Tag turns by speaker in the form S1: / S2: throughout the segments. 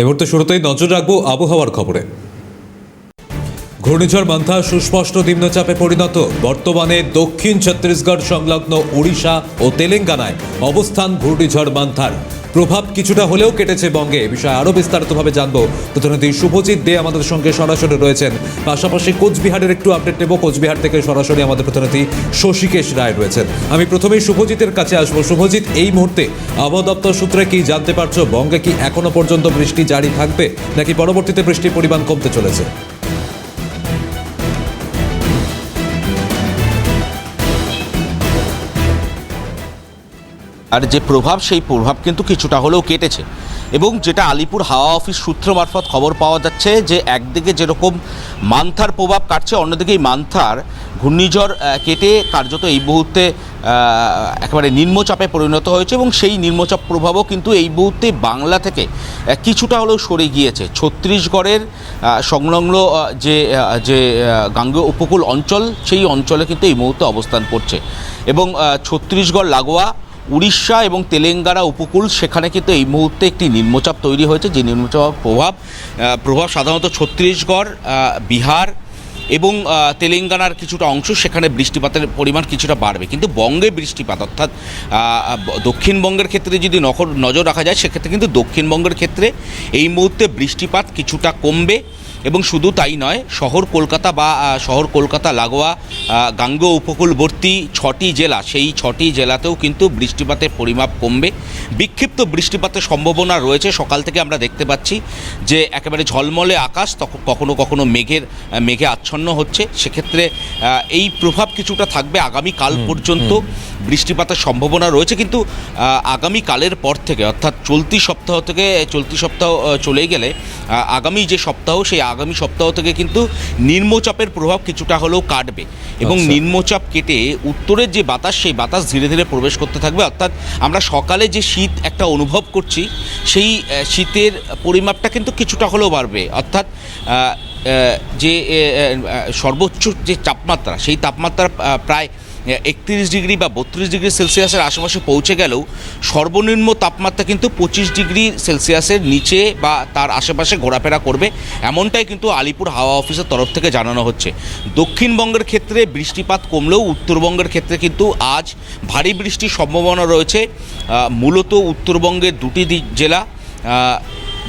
S1: এ মুহূর্তে শুরুতেই নজর রাখব আবহাওয়ার খবরে। ঘূর্ণিঝড় মান্থা সুস্পষ্ট নিম্নচাপে পরিণত। বর্তমানে দক্ষিণ ছত্তিশগড় সংলগ্ন ওড়িশা ও তেলেঙ্গানায় অবস্থান ঘূর্ণিঝড় মান্থার। প্রভাব কিছুটা হলেও কেটেছে বঙ্গে। এ বিষয়ে আরও বিস্তারিতভাবে জানব। প্রতিনিধি শুভজিৎ দে আমাদের সঙ্গে সরাসরি রয়েছেন। পাশাপাশি কোচবিহারের একটু আপডেট নেব। কোচবিহার থেকে সরাসরি আমাদের প্রতিনিধি শশীকেশ রায় রয়েছেন। আমি প্রথমেই শুভজিতের কাছে আসব। শুভজিৎ, এই মুহূর্তে আবহাওয়া দপ্তর সূত্রে কি জানতে পারছ? বঙ্গে কি এখনও পর্যন্ত বৃষ্টি জারি থাকবে? নাকি পরবর্তীতে বৃষ্টির পরিমাণ কমতে চলেছে?
S2: আর যে প্রভাব, সেই প্রভাব কিন্তু কিছুটা হলেও কেটেছে। এবং যেটা আলিপুর হাওয়া অফিস সূত্র মারফত খবর পাওয়া যাচ্ছে যে, একদিকে যেরকম মান্থার প্রভাব কাটছে, অন্যদিকে এই মান্থার ঘূর্ণিঝড় কেটে কার্যত এই মুহূর্তে একেবারে নিম্নচাপে পরিণত হয়েছে এবং সেই নিম্নচাপ প্রভাবও কিন্তু এই মুহূর্তে বাংলা থেকে কিছুটা হলেও সরে গিয়েছে। ছত্তিশগড়ের সংলগ্ন যে যে গাঙ্গেয় উপকূল অঞ্চল, সেই অঞ্চলে কিন্তু এই মুহূর্তে অবস্থান করছে। এবং ছত্তিশগড় লাগোয়া উড়িষ্যা এবং তেলেঙ্গানা উপকূল, সেখানে কিন্তু এই মুহূর্তে একটি নিম্নচাপ তৈরি হয়েছে, যে নিম্নচাপ প্রভাব প্রভাব সাধারণত ছত্তিশগড় বিহার এবং তেলেঙ্গানার কিছুটা অংশ, সেখানে বৃষ্টিপাতের পরিমাণ কিছুটা বাড়বে। কিন্তু বঙ্গে বৃষ্টিপাত, অর্থাৎ দক্ষিণবঙ্গের ক্ষেত্রে যদি নখর, নজর রাখা যায়, সেক্ষেত্রে কিন্তু দক্ষিণবঙ্গের ক্ষেত্রে এই মুহূর্তে বৃষ্টিপাত কিছুটা কমবে। এবং শুধু তাই নয় শহর কলকাতা বা শহর কলকাতা লাগোয়া আহ, গাঙ্গেয় উপকূলবর্তী ছটি জেলা সেই ছটি জেলাতেও কিন্তু বৃষ্টিপাতের পরিমাপ কমবে। বিক্ষিপ্ত বৃষ্টিপাতের সম্ভাবনা রয়েছে। সকাল থেকে আমরা দেখতে পাচ্ছি যে একেবারে ঝলমলে আকাশ তখন কখনো কখনো মেঘের মেঘে আচ্ছন্ন হচ্ছে। সেক্ষেত্রে এই প্রভাব কিছুটা থাকবে আগামী কাল পর্যন্ত। বৃষ্টিপাতের সম্ভাবনা রয়েছে কিন্তু আগামী কালের পর থেকে অর্থাৎ চলতি সপ্তাহ থেকে চলতি সপ্তাহ চলে গেলে আগামী যে সপ্তাহ সেই আগামী সপ্তাহ থেকে কিন্তু নিম্নচাপের প্রভাব কিছুটা হলেও কাটবে এবং
S1: আচ্ছা।
S2: নিম্নচাপ কেটে উত্তরের যে বাতাস সেই বাতাস ধীরে ধীরে প্রবেশ করতে থাকবে অর্থাৎ আমরা সকালে যে শীত একটা অনুভব করছি সেই শীতের পরিমাপটা কিন্তু কিছুটা হলেও বাড়বে অর্থাৎ যে সর্বোচ্চ যে তাপমাত্রা সেই তাপমাত্রা প্রায় একত্রিশ ডিগ্রি বা বত্রিশ ডিগ্রি সেলসিয়াসের আশেপাশে পৌঁছে গেলেও সর্বনিম্ন তাপমাত্রা কিন্তু পঁচিশ ডিগ্রি সেলসিয়াসের নিচে বা তার আশেপাশে ঘোরাফেরা করবে, এমনটাই কিন্তু আলিপুর হাওয়া অফিসের তরফ থেকে জানানো হচ্ছে। দক্ষিণবঙ্গের ক্ষেত্রে বৃষ্টিপাত কমলেও উত্তরবঙ্গের ক্ষেত্রে কিন্তু আজ ভারী বৃষ্টির সম্ভাবনা রয়েছে। মূলত উত্তরবঙ্গের দুটি জেলা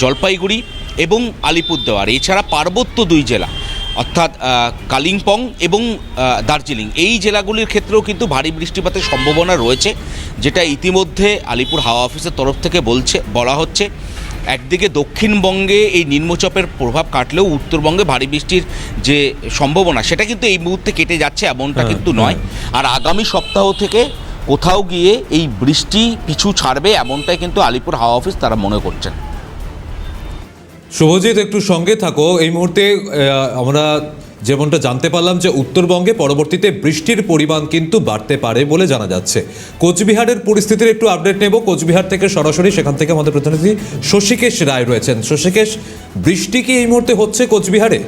S2: জলপাইগুড়ি এবং আলিপুরদুয়ার। এছাড়া পার্বত্য দুই জেলা, অর্থাৎ কালিম্পং এবং দার্জিলিং। এই জেলাগুলির ক্ষেত্রেও কিন্তু ভারী বৃষ্টিপাতের সম্ভাবনা রয়েছে যেটা ইতিমধ্যে আলিপুর হাওয়া অফিসের তরফ থেকে বলছে বলা হচ্ছে। একদিকে দক্ষিণবঙ্গে এই নিম্নচাপের প্রভাব কাটলেও উত্তরবঙ্গে ভারী বৃষ্টির যে সম্ভাবনা সেটা কিন্তু এই মুহূর্তে কেটে যাচ্ছে এমনটা
S1: হ্যাঁ,
S2: কিন্তু নয়। আর আগামী সপ্তাহ থেকে কোথাও গিয়ে এই বৃষ্টি পিছু ছাড়বে এমনটাই কিন্তু আলিপুর হাওয়া অফিস তারা মনে করছেন।
S1: শুভজিৎ একটু সঙ্গে থাকো। এই মুহূর্তে আমরা যেমনটা জানতে পারলাম যে উত্তরবঙ্গে পরবর্তীতে বৃষ্টির পরিমাণ কিন্তু বাড়তে পারে বলে জানা যাচ্ছে। কোচবিহারের পরিস্থিতির একটু আপডেট নেব। কোচবিহার থেকে সরাসরি সেখান থেকে আমাদের প্রতিনিধি শশীকেশ রায় রয়েছেন। শশীকেশ, বৃষ্টি কি এই মুহূর্তে হচ্ছে কোচবিহারে?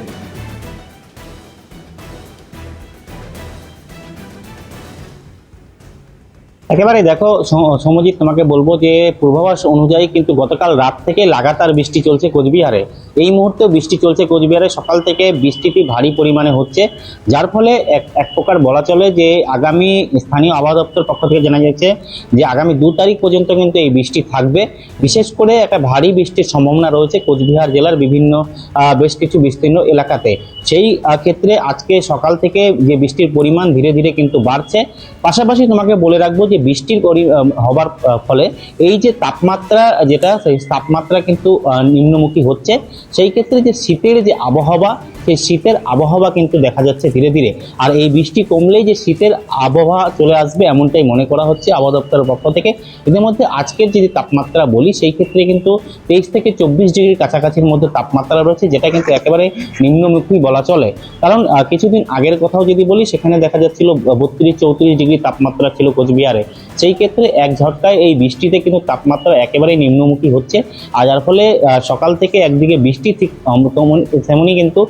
S3: একেবারে দেখো, সম- সমজিৎ তোমাকে বলব যে, পূর্বাভাস অনুযায়ী কিন্তু গতকাল রাত থেকে লাগাতার বৃষ্টি চলছে কোচবিহারে। এই মুহূর্তে বৃষ্টি চলছে কোচবিহারে, সকাল থেকে বৃষ্টিটি ভারী পরিমাণে হচ্ছে। যার ফলে এক এক প্রকার বলা চলে যে, আগামী স্থানীয় আবহাওয়া দপ্তর পক্ষ থেকে জানা যাচ্ছে যে, আগামী দু তারিখ পর্যন্ত কিন্তু এই বৃষ্টি থাকবে। বিশেষ করে একটা ভারী বৃষ্টির সম্ভাবনা রয়েছে কোচবিহার জেলার বিভিন্ন বেশ কিছু বিস্তীর্ণ এলাকাতে। সেই ক্ষেত্রে আজকে সকাল থেকে যে বৃষ্টির পরিমাণ ধীরে ধীরে কিন্তু বাড়ছে। পাশাপাশি তোমাকে বলে রাখব যে বৃষ্টির পরি- হবার ফলে এই যে তাপমাত্রা যেটা, সেই তাপমাত্রা কিন্তু নিম্নমুখী হচ্ছে। সেই ক্ষেত্রে যে শীতের যে আবহাওয়া, সেই শীতের আবহাওয়া কিন্তু দেখা যাচ্ছে ধীরে ধীরে। আর এই বৃষ্টি কমলেই যে শীতের আবহাওয়া চলে আসবে, এমনটাই মনে করা হচ্ছে আবহাওয়া দপ্তরের পক্ষ থেকে। এদের মধ্যে আজকের যদি তাপমাত্রা বলি, সেই ক্ষেত্রে কিন্তু তেইশ থেকে চব্বিশ ডিগ্রির কাছাকাছির মধ্যে তাপমাত্রা রয়েছে, যেটা কিন্তু একেবারে নিম্নমুখী বলা চলে। কারণ কিছুদিন আগের কথাও যদি বলি, সেখানে দেখা যাচ্ছিল বত্রিশ চৌত্রিশ ডিগ্রি তাপমাত্রা ছিল কোচবিহারে। সেই ক্ষেত্রে এক ঝটকায় এই বৃষ্টিতে কিন্তু তাপমাত্রা একেবারেই নিম্নমুখী হচ্ছে। আর যার ফলে সকাল থেকে একদিকে বৃষ্টি ঠিক তেমন- তেমনই কিন্তু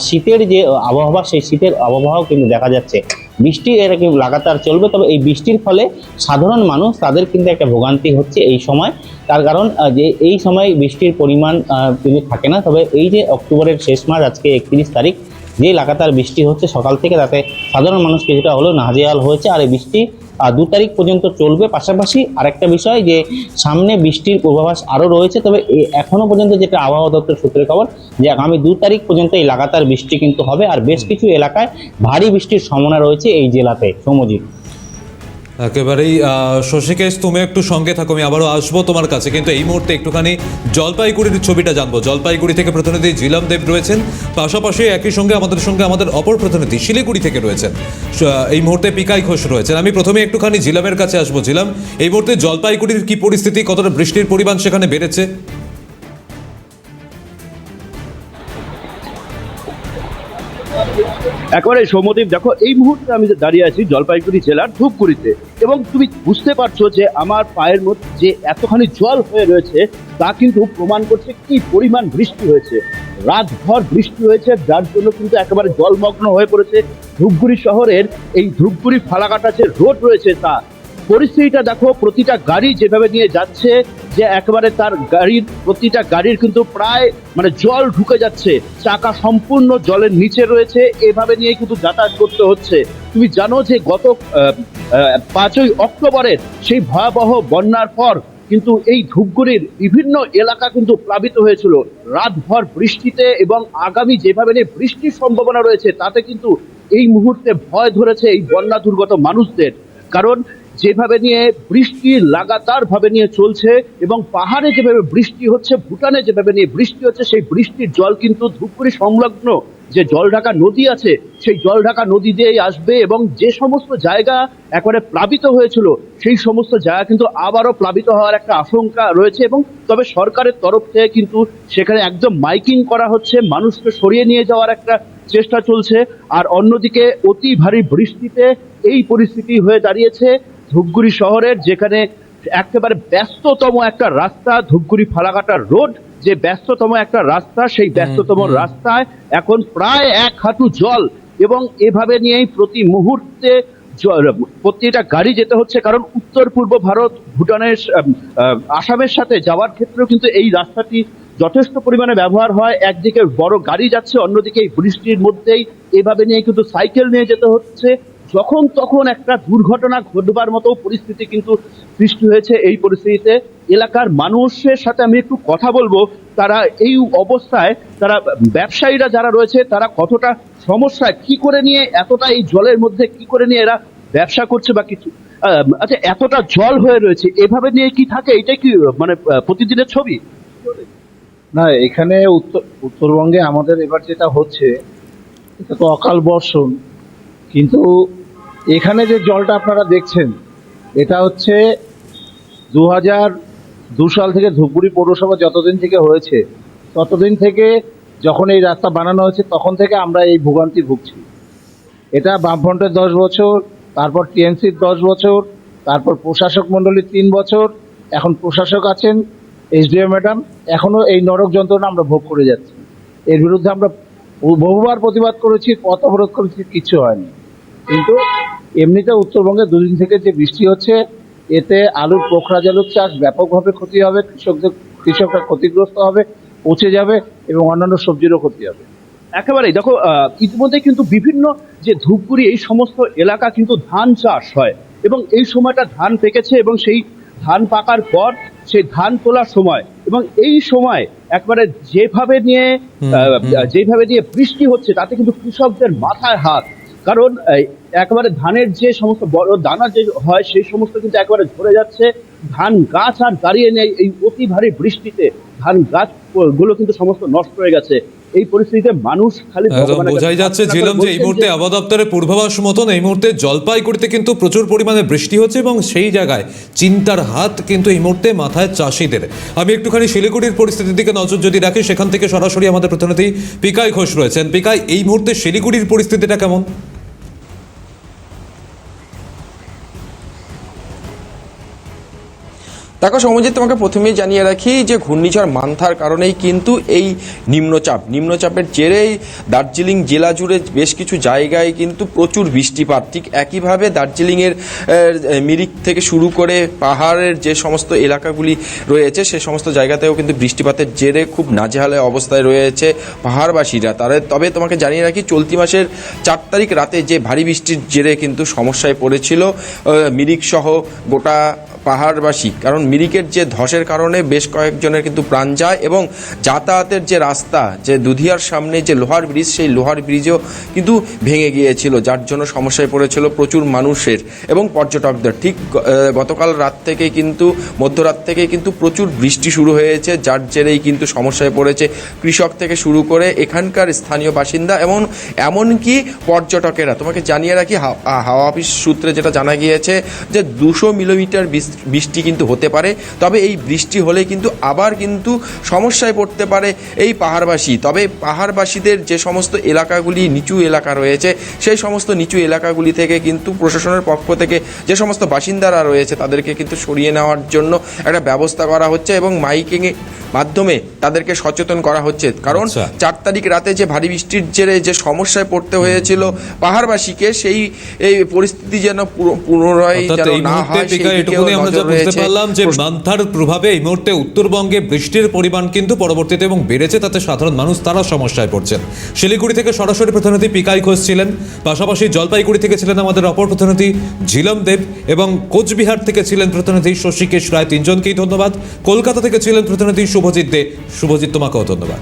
S3: শীতের যে আবহাওয়া, সেই শীতের আবহাওয়াও কিন্তু দেখা যাচ্ছে। বৃষ্টি এটা কিন্তু লাগাতার চলবে, তবে এই বৃষ্টির ফলে সাধারণ মানুষ তাদের কিন্তু একটা ভোগান্তি হচ্ছে এই সময়। তার কারণ যে এই সময় বৃষ্টির পরিমাণ কিন্তু থাকে না। তবে এই যে অক্টোবরের শেষ মাস, আজকে একত্রিশ তারিখ, যে লাগাতার বৃষ্টি হচ্ছে সকাল থেকে, তাতে সাধারণ মানুষ কিছুটা হলেও নাজেহাল হয়েছে। আর এই বৃষ্টি দু তারিখ পর্যন্ত চলবে। পাশাপাশি আরেকটা বিষয় যে, সামনে বৃষ্টির পূর্বাভাস আরও রয়েছে, তবে এখনও এখনও পর্যন্ত যেটা আবহাওয়া দপ্তর সূত্রে খবর, যে আগামী দু তারিখ পর্যন্ত এই লাগাতার বৃষ্টি কিন্তু হবে। আর বেশ কিছু এলাকায় ভারী বৃষ্টির সম্ভাবনা রয়েছে এই জেলাতে। সমজিৎ
S1: একেবারেই শশীকেশ, তুমি একটু সঙ্গে থাকো, আমি আবারও আসব তোমার কাছে। কিন্তু এই মুহূর্তে একটুখানি জলপাইগুড়ির ছবিটা জানব। জলপাইগুড়ি থেকে প্রতিনিধি জিলাম দেব রয়েছেন। পাশাপাশি একই সঙ্গে আমাদের সঙ্গে আমাদের অপর প্রতিনিধি শিলিগুড়ি থেকে রয়েছেন। এই মুহূর্তে পিকাই ঘোষ রয়েছেন। আমি প্রথমে একটুখানি জিলামের কাছে আসব। জিলাম এই মুহূর্তে জলপাইগুড়ির কি পরিস্থিতি, কতটা বৃষ্টির পরিমাণ সেখানে বেড়েছে?
S4: একেবারে সৌমদীপ দেখো, এই মুহূর্তে আমি দাঁড়িয়ে আছি জলপাইগুড়ি জেলার ধূপগুড়িতে। এবং তুমি বুঝতে পারছ যে আমার পায়ের মধ্যে যে এতখানি জল হয়ে রয়েছে, তা কিন্তু প্রমাণ করছে কি পরিমাণ বৃষ্টি হয়েছে। রাতভর বৃষ্টি হয়েছে, যার জন্য কিন্তু একেবারে জলমগ্ন হয়ে পড়েছে ধূপগুড়ি শহরের এই ধূপগুড়ি ফালাকাটা যে রোড রয়েছে তা। পরিস্থিতিটা দেখো, প্রতিটা গাড়ি যেভাবে নিয়ে যাচ্ছে যে একেবারে তার গাড়ির, প্রতিটা গাড়ির কিন্তু প্রায় মানে জল ঢুকে যাচ্ছে। চাকা সম্পূর্ণ জলের নিচে রয়েছে। এভাবে নিয়ে কিন্তু যাতায়াত করতে হচ্ছে। তুমি জানো যে গত পাঁচই অক্টোবরের সেই ভয়াবহ বন্যার পর কিন্তু এই ধূপগুড়ির বিভিন্ন এলাকা কিন্তু প্লাবিত হয়েছিল। রাতভর বৃষ্টিতে এবং আগামী যেভাবে নিয়ে বৃষ্টির সম্ভাবনা রয়েছে, তাতে কিন্তু এই মুহূর্তে ভয় ধরেছে এই বন্যা দুর্গত মানুষদের। কারণ যেভাবে নিয়ে বৃষ্টি লাগাতার ভাবে নিয়ে চলছে এবং পাহাড়ে যেভাবে বৃষ্টি হচ্ছে, ভুটানে যেভাবে নিয়ে বৃষ্টি হচ্ছে, সেই বৃষ্টির জল কিন্তু ধূপগুড়ি সংলগ্ন যে জলঢাকা নদী আছে, সেই জলঢাকা নদী দিয়েই আসবে এবং যে সমস্ত জায়গা একবারে প্লাবিত হয়েছিল, সেই সমস্ত জায়গা কিন্তু আবারও প্লাবিত হওয়ার একটা আশঙ্কা রয়েছে এবং তবে সরকারের তরফ থেকে কিন্তু সেখানে একদম মাইকিং করা হচ্ছে, মানুষকে সরিয়ে নিয়ে যাওয়ার একটা চেষ্টা চলছে। আর অন্যদিকে অতি ভারী বৃষ্টিতে এই পরিস্থিতি হয়ে দাঁড়িয়েছে। ধূপগুড়ি শহরের যেখানে একেবারে ব্যস্ততম একটা রাস্তা ধূপগুড়ি ফালাকাটা রোড যে ব্যস্ততম একটা রাস্তা সেই ব্যস্ততম রাস্তায় এখন প্রায় এক হাঁটু জল এবং এভাবে নিয়েই প্রতি মুহূর্তে প্রতিটা গাড়ি যেতে হচ্ছে। কারণ উত্তর পূর্ব ভারত ভুটানের আসামের সাথে যাওয়ার ক্ষেত্রেও কিন্তু এই রাস্তাটি যথেষ্ট পরিমাণে ব্যবহার হয়। একদিকে বড় গাড়ি যাচ্ছে অন্যদিকে এই বৃষ্টির মধ্যেই এভাবে নিয়ে কিন্তু সাইকেল নিয়ে যেতে হচ্ছে। যখন তখন একটা দুর্ঘটনা ঘটবার মতো পরিস্থিতি কিন্তু সৃষ্টি হয়েছে এই পরিস্থিতিতে। এলাকার মানুষের সাথে আমি একটু কথা বলব। তারা এই অবস্থায়, তারা ব্যবসায়ীরা যারা রয়েছে, তারা কতটা সমস্যায়, কি করে নিয়ে এতটা এই জলের মধ্যে, কি করে নিয়ে এরা ব্যবসা করছে বা কিছু আচ্ছা এতটা জল হয়ে রয়েছে, এভাবে নিয়ে কি থাকে? এটা কি মানে প্রতিদিনের ছবি?
S5: না, এখানে উত্তর, উত্তরবঙ্গে আমাদের এবার যেটা হচ্ছে, এটা তো অকাল বর্ষণ। কিন্তু এখানে যে জলটা আপনারা দেখছেন, এটা হচ্ছে দু হাজার দু সাল থেকে ধূপগুড়ি পৌরসভা যতদিন থেকে হয়েছে, ততদিন থেকে যখন এই রাস্তা বানানো হয়েছে, তখন থেকে আমরা এই ভোগান্তি ভুগছি। এটা বামফ্রন্টের দশ বছর, তারপর টিএমসির দশ বছর, তারপর প্রশাসক মণ্ডলীর তিন বছর, এখন প্রশাসক আছেন এসডিও ম্যাডাম এখনও এই নরক যন্ত্রণা আমরা ভোগ করে যাচ্ছি। এর বিরুদ্ধে আমরা বহুবার প্রতিবাদ করেছি, পথ অবরোধ করেছি, কিছু হয়নি। কিন্তু এমনিতে উত্তরবঙ্গে দুদিন থেকে যে বৃষ্টি হচ্ছে এতে আলুর পোখরা জালুর চাষ ব্যাপকভাবে ক্ষতি হবে কৃষকদের কৃষকরা ক্ষতিগ্রস্ত হবে পচে যাবে এবং অন্যান্য সবজিরও ক্ষতি হবে।
S4: একেবারেই। দেখো ইতিমধ্যে কিন্তু বিভিন্ন যে ধূপগুড়ি এই সমস্ত এলাকা কিন্তু ধান চাষ হয় এবং এই সময়টা ধান পেকেছে এবং সেই ধান পাকার পর সেই ধান তোলার সময় এবং এই সময় একবারে যেভাবে নিয়ে যেভাবে নিয়ে বৃষ্টি হচ্ছে তাতে কিন্তু কৃষকদের মাথায় হাত কারণ একেবারে ধানের যে সমস্ত বড় দানা যে হয় সেই সমস্ত কিন্তু একেবারে ঝরে যাচ্ছে। ধান গাছ আর দাঁড়িয়ে নেই এই অতি ভারী বৃষ্টিতে। ধান গাছগুলো কিন্তু সমস্ত নষ্ট হয়ে গেছে। এই পরিস্থিতিতে মানুষ খালি কাছে
S1: বোঝাই যাচ্ছে ঝিলম যে এই মুহূর্তে আবহাওয়া দপ্তরের পূর্বাভাস মতন এই মুহূর্তে জলপাইগুড়িতে কিন্তু প্রচুর পরিমাণে বৃষ্টি হচ্ছে এবং সেই জায়গায় চিন্তার হাত কিন্তু এই মুহূর্তে মাথায় চাষিদের। আমি একটুখানি শিলিগুড়ির পরিস্থিতির দিকে নজর যদি রাখি সেখান থেকে সরাসরি আমাদের প্রতিনিধি পিকাই ঘোষ রয়েছেন। পিকাই এই মুহূর্তে শিলিগুড়ির পরিস্থিতিটা কেমন?
S6: দেখো সমজিৎ তোমাকে প্রথমেই জানিয়ে রাখি যে ঘূর্ণিঝড় মান্থার কারণেই কিন্তু এই নিম্নচাপ। নিম্নচাপের জেরেই দার্জিলিং জেলা জুড়ে বেশ কিছু জায়গায় কিন্তু প্রচুর বৃষ্টিপাত। ঠিক একইভাবে দার্জিলিংয়ের মিরিক থেকে শুরু করে পাহাড়ের যে সমস্ত এলাকাগুলি রয়েছে, সে সমস্ত জায়গাতেও কিন্তু বৃষ্টিপাতের জেরে খুব নাজেহালে অবস্থায় রয়েছে পাহাড়বাসীরা। তারা, তবে তোমাকে জানিয়ে রাখি, চলতি মাসের চার তারিখ রাতে যে ভারী বৃষ্টির জেরে কিন্তু সমস্যায় পড়েছিল মিরিক সহ গোটা পাহাড়বাসী। কারণ মিরিকের যে ধসের কারণে বেশ কয়েকজনের কিন্তু প্রাণ যায় এবং যাতায়াতের যে রাস্তা, যে দুধিয়ার সামনে যে লোহার ব্রিজ, সেই লোহার ব্রিজও কিন্তু ভেঙে গিয়েছিল, যার জন্য সমস্যায় পড়েছিল প্রচুর মানুষের এবং পর্যটকদের। ঠিক গতকাল রাত থেকে কিন্তু, মধ্যরাত থেকে কিন্তু প্রচুর বৃষ্টি শুরু হয়েছে, যার জেরেই কিন্তু সমস্যায় পড়েছে কৃষক থেকে শুরু করে এখানকার স্থানীয় বাসিন্দা এবং এমনকি পর্যটকেরা। তোমাকে জানিয়ে রাখি, হাওয়া অফিস সূত্রে যেটা জানা গিয়েছে যে দুশো মিলিমিটার বৃষ- বৃষ্টি কিন্তু হতে পারে তবে এই বৃষ্টি হলে কিন্তু আবার কিন্তু সমস্যায় পড়তে পারে এই পাহাড়বাসী তবে পাহাড়বাসীদের যে সমস্ত এলাকাগুলি নিচু এলাকা রয়েছে সেই সমস্ত নিচু এলাকাগুলি থেকে কিন্তু প্রশাসনের পক্ষ থেকে যে সমস্ত বাসিন্দারা রয়েছে তাদেরকে কিন্তু সরিয়ে নেওয়ার জন্য একটা ব্যবস্থা করা হচ্ছে এবং মাইকিং মাধ্যমে তাদেরকে সচেতন করা হচ্ছে কারণ
S1: আচ্ছা।
S6: চার তারিখ রাতে যে ভারী বৃষ্টির জেরে যে সমস্যায় পড়তে হয়েছিল পাহাড়বাসীকে সেই এই পরিস্থিতি যেন পুনরায় যেন না হয় নজর
S1: বুঝতে পারলাম যে মান্থার প্রভাবে এই মুহূর্তে উত্তরবঙ্গে বৃষ্টির পরিমাণ কিন্তু পরবর্তীতে এবং বেড়েছে তাতে সাধারণ মানুষ তারা সমস্যায় পড়ছেন। শিলিগুড়ি থেকে সরাসরি প্রতিনিধি পিকাই ঘোষ ছিলেন পাশাপাশি জলপাইগুড়ি থেকে ছিলেন আমাদের অপর প্রতিনিধি ঝিলম দেব এবং কোচবিহার থেকে ছিলেন প্রতিনিধি শশীকেশ রায় তিনজনকেই ধন্যবাদ। কলকাতা থেকে ছিলেন প্রতিনিধি শুভজিৎ দে। শুভজিৎ তোমাকেও ধন্যবাদ।